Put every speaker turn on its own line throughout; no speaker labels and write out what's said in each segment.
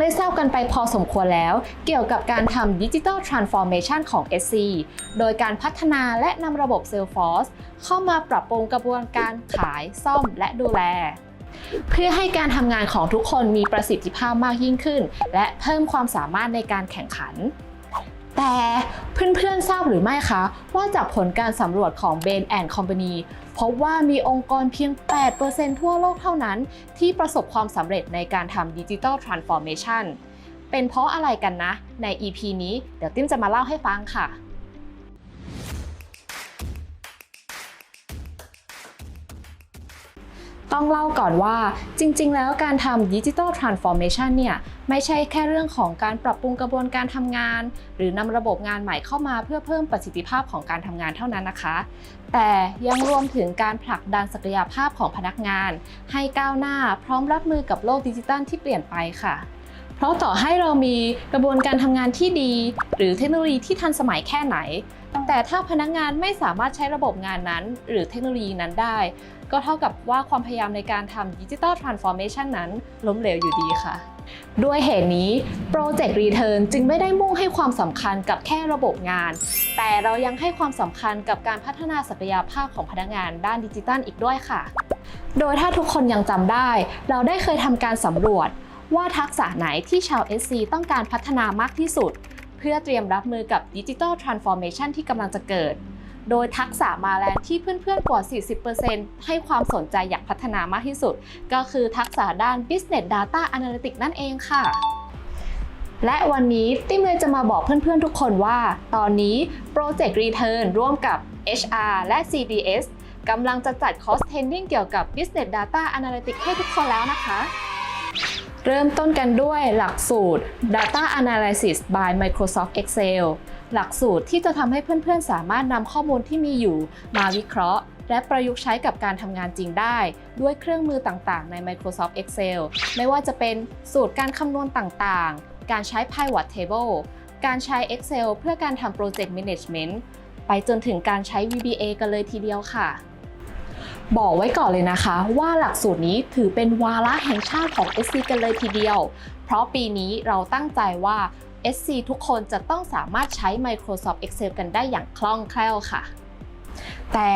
ได้ทราบกันไปพอสมควรแล้ว เกี่ยวกับการทำดิจิ t a ลทรานส์ฟอร์เมชันของ SC โดยการพัฒนาและนำระบบ Salesforce เข้ามาปรับปรุงกระบวนการขายซ่อมและดูแล เพื่อให้การทำงานของทุกคนมีประสิทธิภาพมากยิ่งขึ้น และเพิ่มความสามารถในการแข่งขัน แต่เพื่อนๆทราบหรือไม่คะ ว่าจากผลการสำรวจของ Bain and Company พบว่ามีองค์กรเพียง 8%ทั่วโลกเท่านั้น ที่ประสบความสำเร็จในการทำดิจิทัลทรานส์ฟอร์เมชันเป็นเพราะอะไรกันนะ ใน EP นี้เดี๋ยวติ้มจะมาเล่าให้ฟังค่ะ ต้องเล่าก่อนว่าจริง ๆ แล้วการทำ Digital Transformation เนี่ยไม่ใช่แค่เรื่องของการปรับปรุงกระบวนการทำงาน หรือนำระบบงานใหม่เข้ามาเพื่อเพิ่มประสิทธิภาพของการทำงานเท่านั้นนะคะ แต่ยังรวมถึงการผลักดันศักยภาพของพนักงาน ให้ก้าวหน้าพร้อมรับมือกับโลกดิจิทัลที่เปลี่ยนไปค่ะเพราะต่อให้เรามีกระบวนการทำงานที่ดี หรือเทคโนโลยีที่ทันสมัยแค่ไหน แต่ถ้าพนักงานไม่สามารถใช้ระบบงานนั้น หรือเทคโนโลยีนั้นได้ ก็เท่ากับว่าความพยายามในการทำดิจิ t a ลทรานส์ฟอร์เมชันนั้นล้มเหลวอยู่ดีค่ะ ด้วยเหตุนี้ Project Return จึงไม่ได้มุ่งให้ความสำคัญกับแค่ระบบงาน แต่เรายังให้ความสำคัญกับการพัฒนาศักยภาพของพนักงานด้านดิจิทัลอีกด้วยค่ะ โดยถ้าทุกคนยังจำได้ เราได้เคยทำการสำรวจ ว่าทักษะไหนที่ชาว SC ต้องการพัฒนามากที่สุด เพื่อเตรียมรับมือกับดิจิ t a ลทรานส์ฟอร์เมชันที่กำลังจะเกิด โดยทักษะมาแลนที่เพื่อนๆกว่า 40%ให้ความสนใจอยากพัฒนามากที่สุด ก็คือทักษะด้าน Business Data Analytics นั่นเองค่ะและวันนี้ติ้มเลยจะมาบอกเพื่อนๆทุกคนว่า ตอนนี้ Project Return ร่วมกับ HR และ CDS กำลังจะจัดคอร์สเทรนนิ่งเกี่ยวกับ Business Data Analytics ให้ทุกคนแล้วนะคะ เริ่มต้นกันด้วยหลักสูตร Data Analysis by Microsoft Excel หลักสูตรที่จะทำให้เพื่อนๆ สามารถนำข้อมูลที่มีอยู่มาวิเคราะห์ และประยุกต์ใช้กับการทำงานจริงได้ ด้วยเครื่องมือต่างๆ ใน Microsoft Excel ไม่ว่าจะเป็นสูตรการคำนวณต่างๆ การใช้ Pivot Table การใช้ Excel เพื่อการทำ Project Management ไปจนถึงการใช้ VBA กันเลยทีเดียวค่ะ บอกไว้ก่อนเลยนะคะ ว่าหลักสูตรนี้ถือเป็นวาระแห่งชาติของ SC กันเลยทีเดียว เพราะปีนี้เราตั้งใจว่า SC ทุกคนจะต้องสามารถใช้ Microsoft Excel กันได้อย่างคล่องแคล่วค่ะ แต่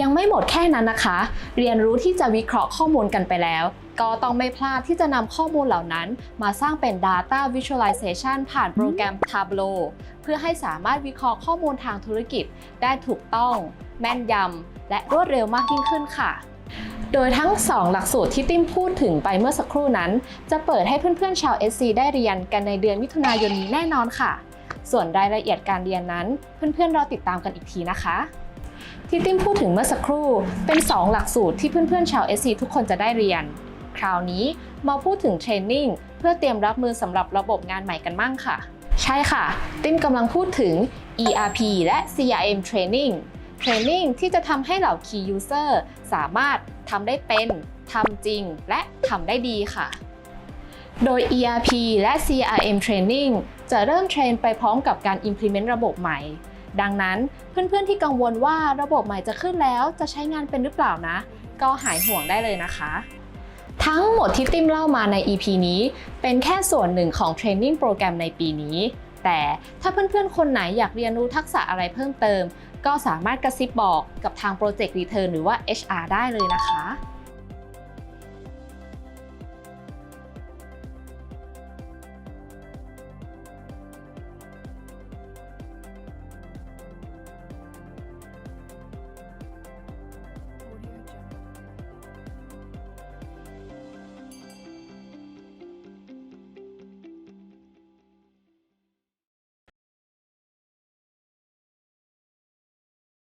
ยังไม่หมดแค่นั้นนะคะ เรียนรู้ที่จะวิเคราะห์ข้อมูลกันไปแล้ว ก็ต้องไม่พลาดที่จะนำข้อมูลเหล่านั้น มาสร้างเป็น Data Visualization ผ่านโปรแกรม Tableau เพื่อให้สามารถวิเคราะห์ข้อมูลทางธุรกิจได้ถูกต้อง แม่นยำ และรวดเร็วมากยิ่งขึ้นค่ะ โดยทั้ง 2 หลักสูตรที่ติ้มพูดถึงไปเมื่อสักครู่นั้น จะเปิดให้เพื่อนๆชาว SC ได้เรียนกันในเดือนมิถุนายนนี้แน่นอนค่ะ ส่วนรายละเอียดการเรียนนั้น เพื่อนๆรอติดตามกันอีกทีนะคะที่ติ้มพูดถึงเมื่อสักครู่ เป็น 2 หลักสูตรที่เพื่อนๆชาว SC ทุกคนจะได้เรียน คราวนี้มาพูดถึงเทรนนิ่งเพื่อเตรียมรับมือสำหรับระบบงานใหม่กันมั่งค่ะ ใช่ค่ะ ติ้มกำลังพูดถึง ERP และ CRM Training เทรนนิ่งที่จะทำให้เหล่า Key User สามารถทำได้เป็นทำจริง และทำได้ดีค่ะ โดย ERP และ CRM Training จะเริ่มเทรนไปพร้อมกับการ implement ระบบใหม่ ดังนั้นเพื่อนๆที่กังวลว่าระบบใหม่จะขึ้นแล้วจะใช้งานเป็นหรือเปล่านะ ก็หายห่วงได้เลยนะคะ ทั้งหมดที่ติ้มเล่ามาใน EP นี้ เป็นแค่ส่วนหนึ่งของเทรนนิ่งโปรแกรมในปีนี้ แต่ถ้าเพื่อนๆ คนไหนอยากเรียนรู้ทักษะอะไรเพิ่มเติม ก็สามารถกระซิบบอกกับทาง Project Return หรือว่า HR ได้เลยนะคะ